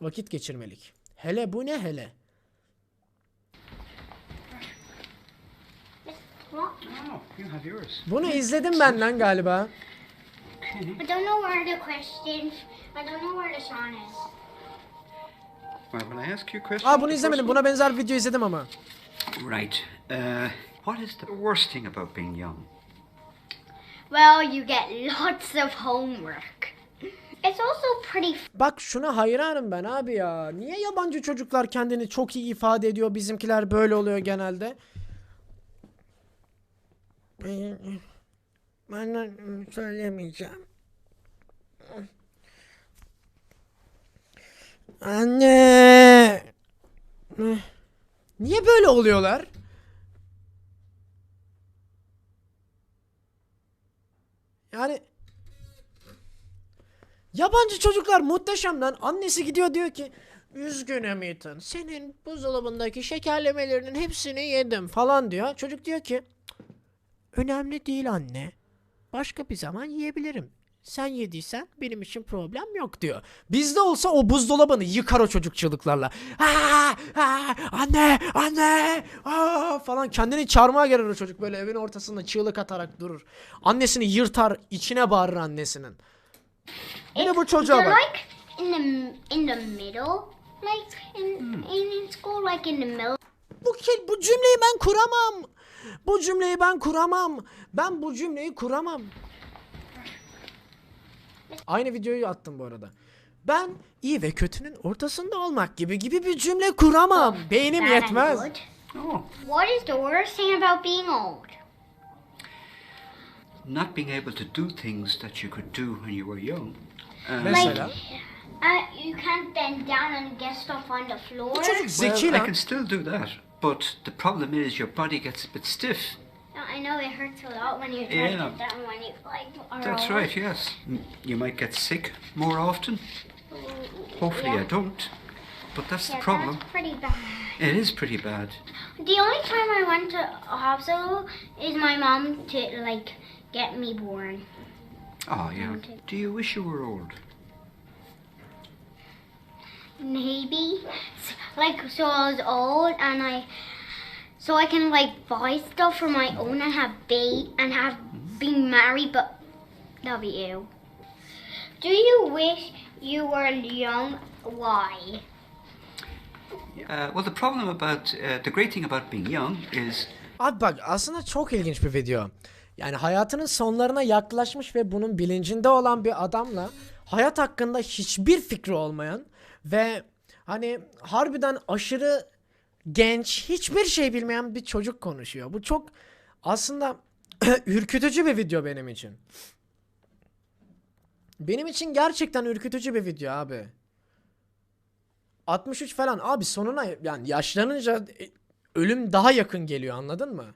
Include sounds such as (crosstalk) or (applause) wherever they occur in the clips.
vakit geçirmelik. Hele bu ne hele? Bunu izledim benden galiba. I don't know where the questions. I don't know where the song is. Well, will I ask you a question? Aa bunu izlemedim. Buna benzer bir video izledim ama. Right. Uh, what is the worst thing about being young? Well, you get lots of homework. It's also pretty Bak şuna hayranım ben abi ya. Niye yabancı çocuklar kendini çok iyi ifade ediyor? Bizimkiler böyle oluyor genelde. Ben, söylemeyeceğim. Anne. Niye böyle oluyorlar? Yani Yabancı çocuklar muhteşem lan. Annesi gidiyor diyor ki Üzgünüm Ethan. Senin buzdolabındaki şekerlemelerinin hepsini yedim falan diyor. Çocuk diyor ki Önemli değil anne. Başka bir zaman yiyebilirim. Sen yediysen benim için problem yok diyor. Bizde olsa o buzdolabını yıkar o çocuk çığlıklarla. Aa, aa, anne, anne, aa, falan kendini çarmıha gelir o çocuk böyle evin ortasında çığlık atarak durur. Annesini yırtar, içine bağırır annesinin. Bir de bu çocuğa They're bak. like in the in the middle, like in in, in school, like in the middle. Bu, bu cümleyi ben kuramam. Bu cümleyi ben kuramam. Ben bu cümleyi kuramam. Aynı videoyu attım bu arada. Ben iyi ve kötünün ortasında olmak gibi gibi bir cümle kuramam. Beynim yetmez. Oh, What is the worst thing about being old? not being able to do things that you could do when you were young. Uh, Mesela. Uh, you can't bend down and get stuff on the floor. Bu çocuk well, I lan. can still do that, but the problem is your body gets a bit stiff. I know it hurts a lot when you try Yeah. to get down when you like. Are That's old. right, yes. You might get sick more often. Hopefully I don't. But that's the problem. that's pretty bad. It is pretty bad. The only time I went to a hospital is my mom to like get me born. Oh, yeah. Do you wish you were old? Maybe, like so I was old and I, so I can like buy stuff for my own and have ba and have been married, but that'll be you. Do you wish you were young? Why? Uh, well, the problem about, uh, the great thing about being young is Abi bak aslında çok ilginç bir video. Yani hayatının sonlarına yaklaşmış ve bunun bilincinde olan bir adamla hayat hakkında hiçbir fikri olmayan ve hani harbiden aşırı genç, hiçbir şey bilmeyen bir çocuk konuşuyor. Bu çok aslında (clears throat) ürkütücü bir video benim için. Benim için gerçekten ürkütücü bir video abi. 63 falan abi sonuna yani yaşlanınca e, ölüm daha yakın geliyor anladın mı?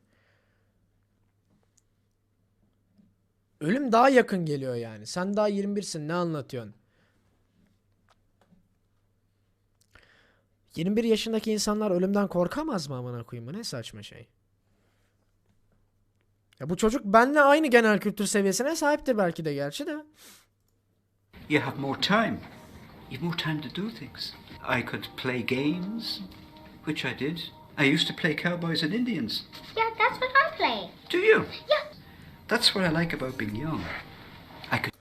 Ölüm daha yakın geliyor yani. Sen daha 21'sin ne anlatıyorsun? 21 yaşındaki insanlar ölümden korkamaz mı amına koyayım? Bu ne saçma şey. Ya bu çocuk benle aynı genel kültür seviyesine sahiptir belki de gerçi de. you have more time. You have more time to do things. I could play games, which I did. I used to play cowboys and Indians. Yeah, that's what I play. Do you? Yeah. That's what I like about being young. I could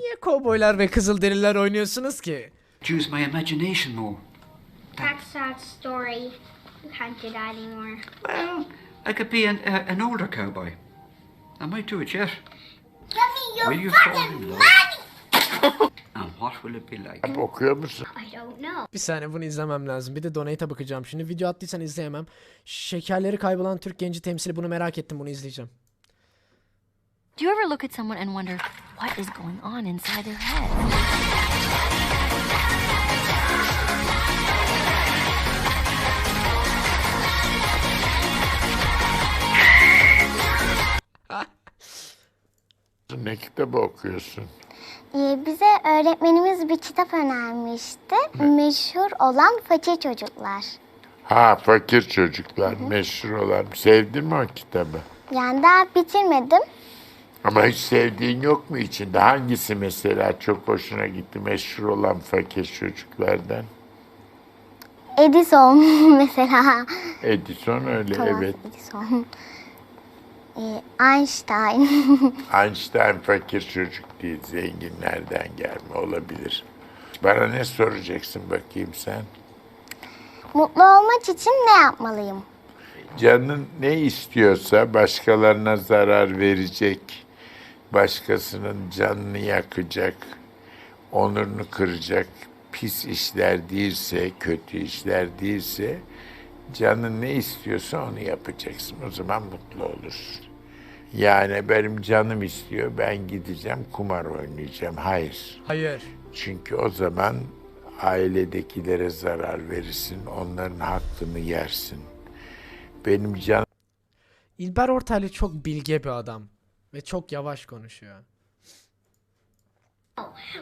Niye kovboylar ve kızılderililer oynuyorsunuz ki? use my imagination more. That's sad story. You can't do that anymore. Well, I could be an, uh, an older cowboy. I might do it yet. Give me Will you fall in love? (laughs) And what will it be like? Okuyor musun? I don't know. Bir saniye bunu izlemem lazım. Bir de donate'a bakacağım. Şimdi video attıysan izleyemem. Şekerleri kaybolan Türk genci temsili bunu merak ettim. Bunu izleyeceğim. Do you ever look at someone and wonder what is going on inside their head? (laughs) Ne kitabı okuyorsun? Ee, Bize öğretmenimiz bir kitap önermişti. Meşhur olan Fakir Çocuklar. Ha fakir çocuklar meşhur olan. Sevdin mi o kitabı? Yani daha bitirmedim. Ama hiç sevdiğin yok mu içinde? Hangisi mesela çok hoşuna gitti meşhur olan fakir çocuklardan? Edison (laughs) mesela. Edison öyle Thomas evet. Edison. Ee, Einstein. (laughs) Einstein fakir çocuk değil, zenginlerden gelme olabilir. Bana ne soracaksın bakayım sen? Mutlu olmak için ne yapmalıyım? Canın ne istiyorsa başkalarına zarar verecek, başkasının canını yakacak, onurunu kıracak pis işler değilse, kötü işler değilse canın ne istiyorsa onu yapacaksın. O zaman mutlu olursun. Yani benim canım istiyor, ben gideceğim kumar oynayacağım. Hayır. Hayır. Çünkü o zaman ailedekilere zarar verirsin, onların hakkını yersin. Benim canım İlber Ortaylı çok bilge bir adam. Ve çok yavaş konuşuyor.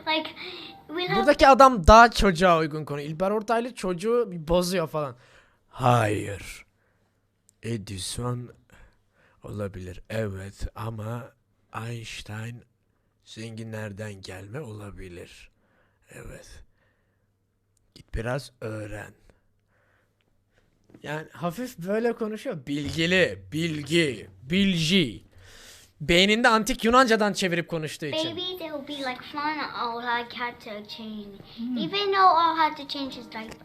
Like, we'll have Buradaki adam daha çocuğa uygun konu. İlber Ortaylı çocuğu bir bozuyor falan. Hayır. Edison olabilir evet ama Einstein zenginlerden gelme olabilir. Evet. Git biraz öğren. Yani hafif böyle konuşuyor. Bilgili, bilgi, bilgi. Beyninde antik Yunanca'dan çevirip konuştuğu için. babies, it will be like fun. I'll like have to change. Even though I'll have to change his diaper,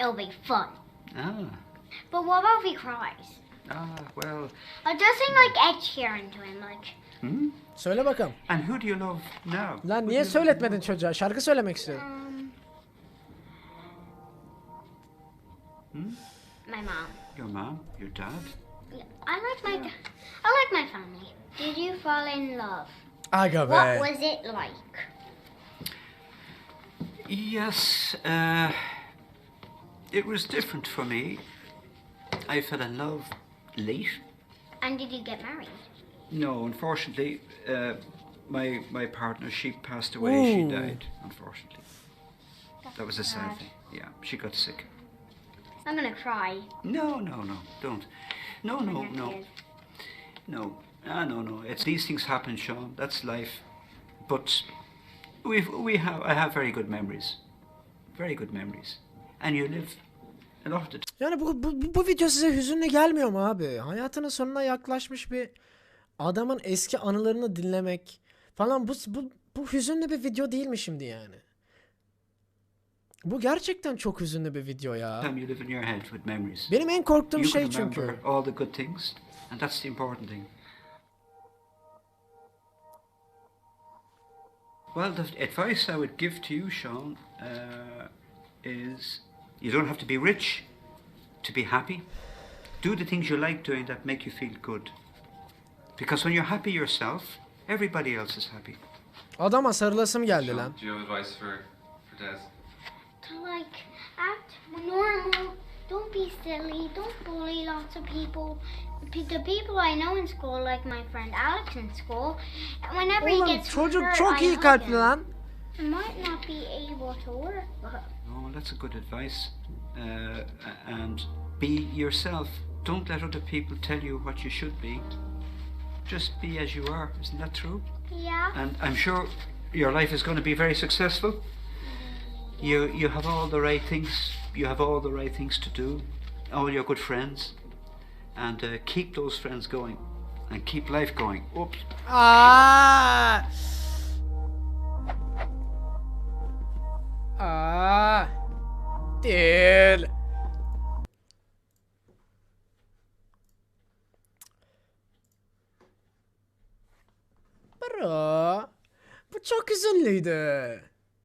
it'll be fun. Ah, But what about if he cries? ah, well. I'll just sing like Ed Sheeran to him, like. Hmm? Söyle bakalım. And who do you love now? Lan niye söyletmedin çocuğa? Şarkı söylemek istiyorum. Um, my mom. Your mom, your dad. I like my I like my family. Did you fall in love? Aga What be. was it like? Yes, uh, it was different for me. I fell in love late. And did you get married? No, unfortunately, uh, my my partner she passed away. She died. Unfortunately, that was a sad sad. thing. Yeah, she got sick. I'm gonna cry. No, no, no, don't. No, no, no, no. Ah, no, no. It's these things happen, Sean. That's life. But we've we have I have very good memories, very good memories, and you live a lot of the Yani bu, bu, bu video size hüzünlü gelmiyor mu abi? Hayatının sonuna yaklaşmış bir adamın eski anılarını dinlemek falan bu, bu, bu hüzünlü bir video değil mi şimdi yani? Bu gerçekten çok hüzünlü bir video ya. Benim en korktuğum you şey çünkü. all the good things, and that's the important thing. Well, the advice I would give to you, Sean, uh, is you don't have to be rich to be happy. Do the things you like doing that make you feel good. Because when you're happy yourself, everybody else is happy. Adama sarılasım geldi lan. Do you have advice for for Des? To like act normal. Don't be silly. Don't bully lots of people. P- The people I know in school, like my friend Alex in school, whenever he gets çocuk hurt, çok I iyi hug kalpli him. lan. I might not be able to work, but Oh, that's a good advice. Uh, and be yourself. Don't let other people tell you what you should be. Just be as you are. Isn't that true? yeah. And I'm sure your life is going to be very successful. You you have all the right things. You have all the right things to do. All your good friends, and uh, keep those friends going, and keep life going. Oops. Ah! Aa! Değil. Bro. Bu çok üzünlüydü.